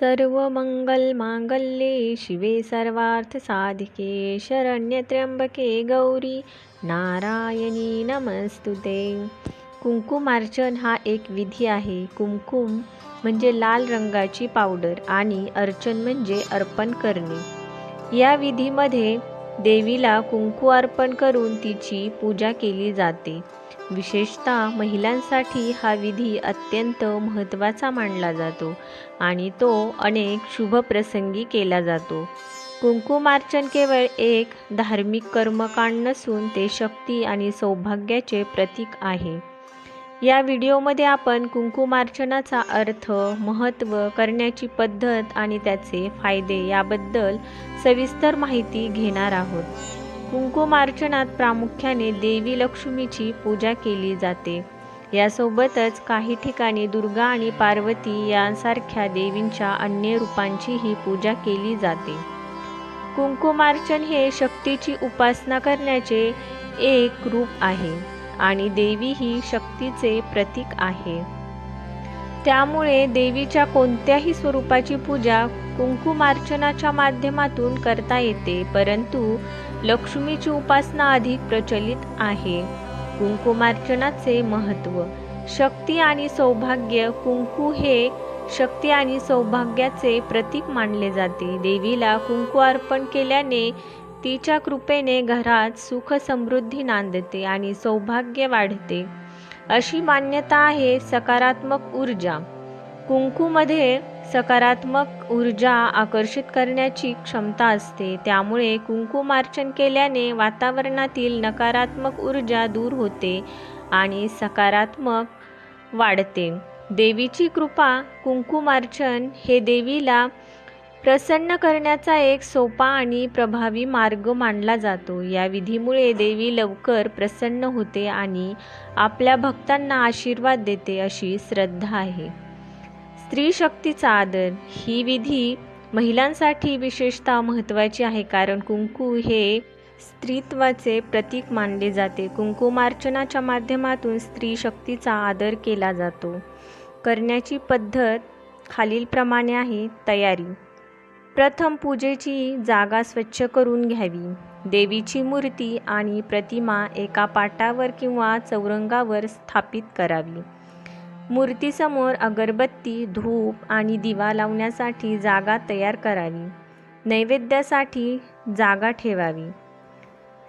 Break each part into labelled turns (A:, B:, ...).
A: सर्व मंगल मांगल्ये शिवे सर्वार्थसाधिके शरण्य त्र्यंबके गौरी नारायणी नमस्तुते. कुंकुमार्चन हा एक विधी आहे. कुंकुम म्हणजे लाल रंगाची पावडर आणि अर्चन म्हणजे अर्पण करणे. या विधीमध्ये देवीला कुंकू अर्पण करून तिची पूजा केली जाते. विशेषतः महिलांसाठी हा विधी अत्यंत महत्त्वाचा मानला जातो आणि तो अनेक शुभ प्रसंगी केला जातो. कुंकुमार्चन केवळ एक धार्मिक कर्मकांड नसून ते शक्ती आणि सौभाग्याचे प्रतीक आहे. या व्हिडिओमध्ये आपण कुंकुमार्चनाचा अर्थ महत्त्व करण्याची पद्धत आणि त्याचे फायदे याबद्दल सविस्तर माहिती घेणार आहोत. कुंकुमार्चनात प्रामुख्याने देवी लक्ष्मीची पूजा केली जाते. यासोबतच काही ठिकाणी दुर्गा आणि पार्वती यांसारख्या देवींच्या अन्य रूपांचीही पूजा केली जाते. कुंकुमार्चन हे शक्तीची उपासना करण्याचे एक रूप आहे आणि देवी ही शक्तीचे प्रतीक आहे. त्यामुळे देवीच्या कोणत्याही स्वरूपाची पूजा कुंकुमार्चनाच्या माध्यमातून करता येते परंतु लक्ष्मीची उपासना अधिक प्रचलित आहे. कुंकुमार्चनाचे महत्त्व. शक्ती आणि सौभाग्य कुंकू हे शक्ती आणि सौभाग्याचे प्रतीक मानले जाते. देवीला कुंकू अर्पण केल्याने तिच्या कृपेने घरात सुख समृद्धी नांदते आणि सौभाग्य वाढते. अशी मान्यता आहे सकारात्मक ऊर्जा. कुंकूमध्ये सकारात्मक ऊर्जा आकर्षित करण्याची क्षमता असते. त्यामुळे कुंकुमार्चन केल्याने वातावरणातील नकारात्मक ऊर्जा दूर होते आणि सकारात्मक वाढते. देवीची कृपा कुंकुमार्चन हे देवीला प्रसन्न करण्याचा एक सोपा आणि प्रभावी मार्ग मानला जातो. या विधीमुळे देवी लवकर प्रसन्न होते आणि आपल्या भक्तांना आशीर्वाद देते अशी श्रद्धा आहे. स्त्री शक्तीचा आदर. ही विधी महिलांसाठी विशेषतः महत्त्वाची आहे कारण कुंकू हे स्त्रीत्वाचे प्रतीक मानले जाते. कुंकुमार्चनाच्या माध्यमातून स्त्री शक्तीचा आदर केला जातो. करण्याची पद्धत खालीलप्रमाणे आहे. तयारी. प्रथम पूजेची जागा स्वच्छ करून घ्यावी. देवीची मूर्ती आणि प्रतिमा एका पाटावर किंवा चौरंगावर स्थापित करावी. मूर्तीसमोर अगरबत्ती धूप आणि दिवा लावण्यासाठी जागा तयार करावी. नैवेद्यासाठी जागा ठेवावी.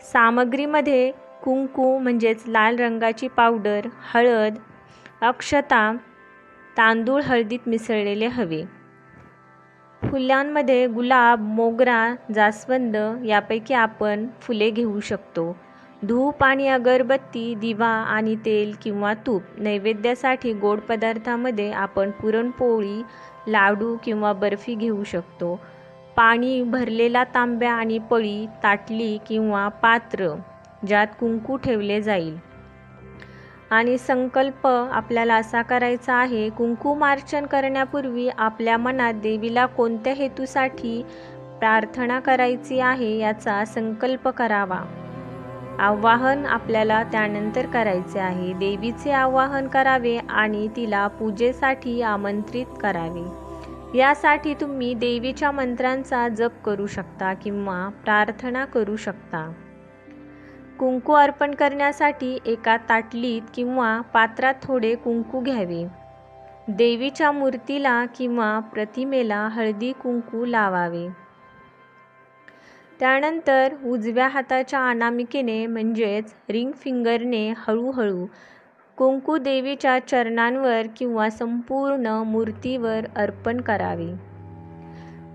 A: सामग्रीमध्ये कुंकू म्हणजेच लाल रंगाची पावडर हळद अक्षता तांदूळ हळदीत मिसळलेले हवे. फुलांमध्ये गुलाब मोगरा जास्वंद यापैकी आपण फुले घेऊ शकतो. धूप आणि अगरबत्ती दिवा आणि तेल किंवा तूप नैवेद्यासाठी गोड पदार्थामध्ये आपण पुरणपोळी लाडू किंवा बर्फी घेऊ शकतो. पाणी भरलेला तांब्या आणि पळी ताटली किंवा पात्र ज्यात कुंकू ठेवले जाईल. आणि संकल्प आपल्याला असा करायचा आहे कुंकुमार्चन करण्यापूर्वी आपल्या मनात देवीला कोणत्या हेतूसाठी प्रार्थना करायची आहे याचा संकल्प करावा. आवाहन आपल्याला त्यानंतर करायचे आहे. देवीचे आवाहन करावे आणि तिला पूजेसाठी आमंत्रित करावे. यासाठी तुम्ही देवीच्या मंत्रांचा जप करू शकता किंवा प्रार्थना करू शकता. कुंकू अर्पण करण्यासाठी एका ताटलीत किंवा पात्रात थोडे कुंकू घ्यावे. देवीच्या मूर्तीला किंवा प्रतिमेला हळदी कुंकू लावावे. त्यानंतर उजव्या हाताच्या अनामिकेने म्हणजेच रिंग फिंगरने हळूहळू कुंकू देवीच्या चरणांवर किंवा संपूर्ण मूर्तीवर अर्पण करावे.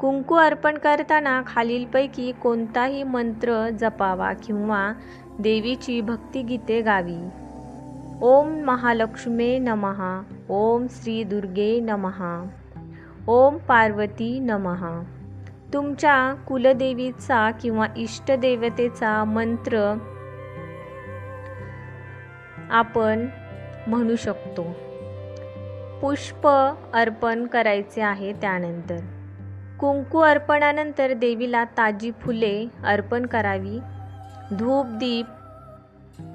A: कुंकू अर्पण करताना खालीलपैकी कोणताही मंत्र जपावा किंवा देवीची भक्तिगीते गावी. ओम महालक्ष्मे नमहा ओम श्री दुर्गे नमहा ओम पार्वती नमहा तुमच्या कुलदेवीचा किंवा इष्टदेवतेचा मंत्र आपण म्हणू शकतो. पुष्प अर्पण करायचे आहे त्यानंतर. कुंकू अर्पणानंतर देवीला ताजी फुले अर्पण करावी. धूप दीप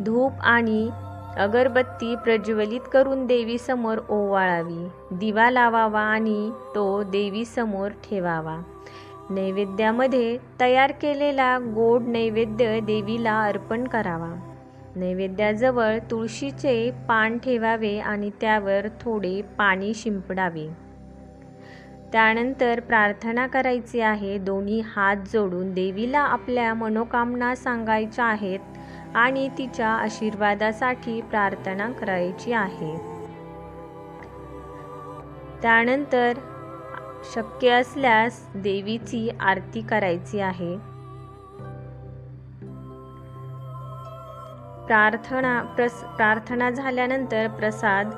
A: धूप आणि अगरबत्ती प्रज्वलित करून देवीसमोर ओवाळावी. दिवा लावावा आणि तो देवीसमोर ठेवावा. नैवेद्यामध्ये तयार केलेला गोड नैवेद्य देवीला अर्पण करावा. नैवेद्याजवळ तुळशीचे पान ठेवावे आणि त्यावर थोडे पाणी शिंपडावे. त्यानंतर प्रार्थना करायची आहे. दोन्ही हात जोडून देवीला आपल्या मनोकामना सांगायच्या आहेत आणि तिच्या आशीर्वादासाठी प्रार्थना करायची आहे. त्यानंतर शक्य असल्यास देवीची आरती करायची आहे. प्रार्थना प्रस प्रार्थना झाल्यानंतर प्रसाद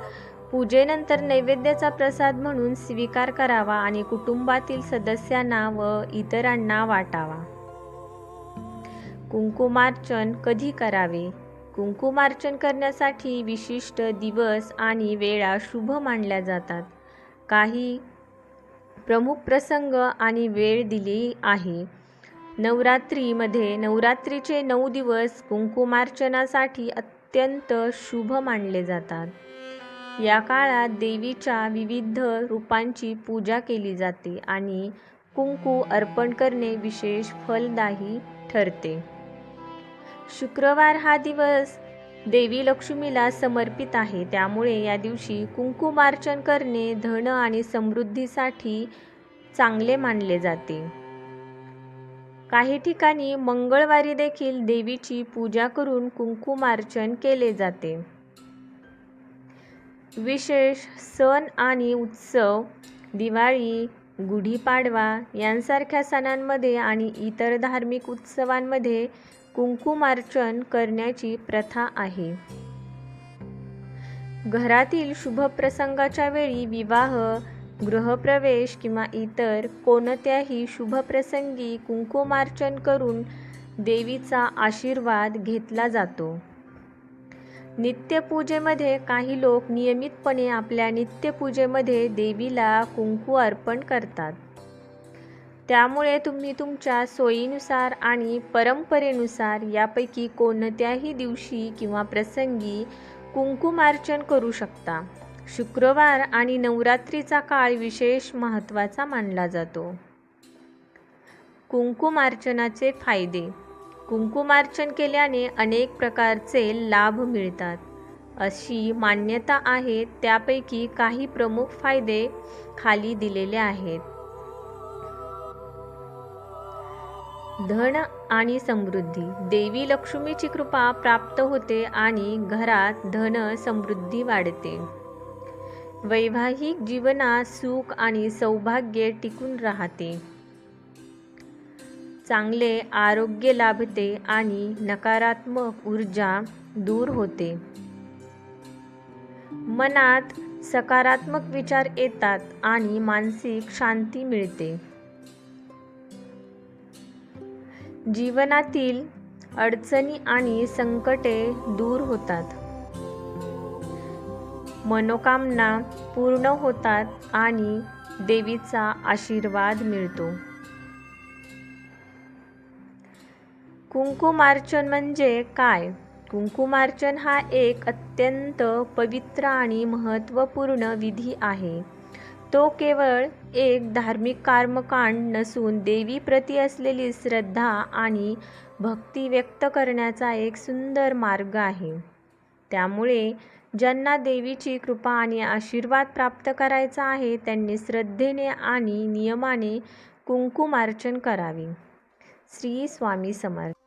A: पूजेनंतर नैवेद्याचा प्रसाद म्हणून स्वीकार करावा आणि कुटुंबातील सदस्यांना व इतरांना वाटावा. कुंकुमार्चन कधी करावे? कुंकुमार्चन करण्यासाठी विशिष्ट दिवस आणि वेळा शुभ मानल्या जातात. काही प्रमुख प्रसंग आणि वेळ दिली आहे. नवरात्रीमध्ये नवरात्रीचे नऊ दिवस कुंकुमार्चनासाठी अत्यंत शुभ मानले जातात. या काळात देवीच्या विविध रूपांची पूजा केली जाते आणि कुंकू अर्पण करणे विशेष फलदायी ठरते. शुक्रवार हा दिवस देवी लक्ष्मीला समर्पित आहे. त्यामुळे या दिवशी कुंकुमार्चन करणे धन आणि समृद्धीसाठी चांगले मानले जाते. काही ठिकाणी मंगळवारी देखील देवीची पूजा करून कुंकुमार्चन केले जाते. विशेष सण आणि उत्सव दिवाळी गुढीपाडवा यांसारख्या सणांमध्ये आणि इतर धार्मिक उत्सवांमध्ये कुंकुमार्चन करण्याची प्रथा आहे. घरातील शुभप्रसंगाच्या वेळी विवाह गृहप्रवेश किंवा इतर कोणत्याही शुभप्रसंगी कुंकुमार्चन करून देवीचा आशीर्वाद घेतला जातो. नित्यपूजेमध्ये काही लोक नियमितपणे आपल्या नित्यपूजेमध्ये देवीला कुंकू अर्पण करतात. त्यामुळे तुम्ही तुमच्या सोयीनुसार आणि परंपरेनुसार यापैकी कोणत्याही दिवशी किंवा प्रसंगी कुंकुमार्चन करू शकता. शुक्रवार आणि नवरात्रीचा काळ विशेष महत्त्वाचा मानला जातो. कुंकुमार्चनाचे फायदे. कुंकुमार्चन केल्याने अनेक प्रकारचे लाभ मिळतात. अशी मान्यता आहे त्यापैकी काही प्रमुख फायदे खाली दिलेले आहेत. धन आणि समृद्धी. देवी लक्ष्मीची कृपा प्राप्त होते आणि घरात धन समृद्धी वाढते. वैवाहिक जीवनात सुख आणि सौभाग्य टिकून राहते. चांगले आरोग्य लाभते आणि नकारात्मक ऊर्जा दूर होते. मनात सकारात्मक विचार येतात आणि मानसिक शांती मिळते. जीवनातील अडचणी आणि संकटे दूर होतात. मनोकामना पूर्ण होतात आणि देवीचा आशीर्वाद मिळतो. कुंकुमार्चन म्हणजे काय? कुंकुमार्चन हा एक अत्यंत पवित्र आणि महत्त्वपूर्ण विधी आहे. तो केवळ एक धार्मिक कर्मकांड नसून देवीप्रती असलेली श्रद्धा आणि भक्ती व्यक्त करण्याचा एक सुंदर मार्ग आहे. त्यामुळे ज्यांना देवीची कृपा आणि आशीर्वाद प्राप्त करायचा आहे त्यांनी श्रद्धेने आणि नियमाने कुंकुमार्चन करावे. श्री स्वामी समर्थ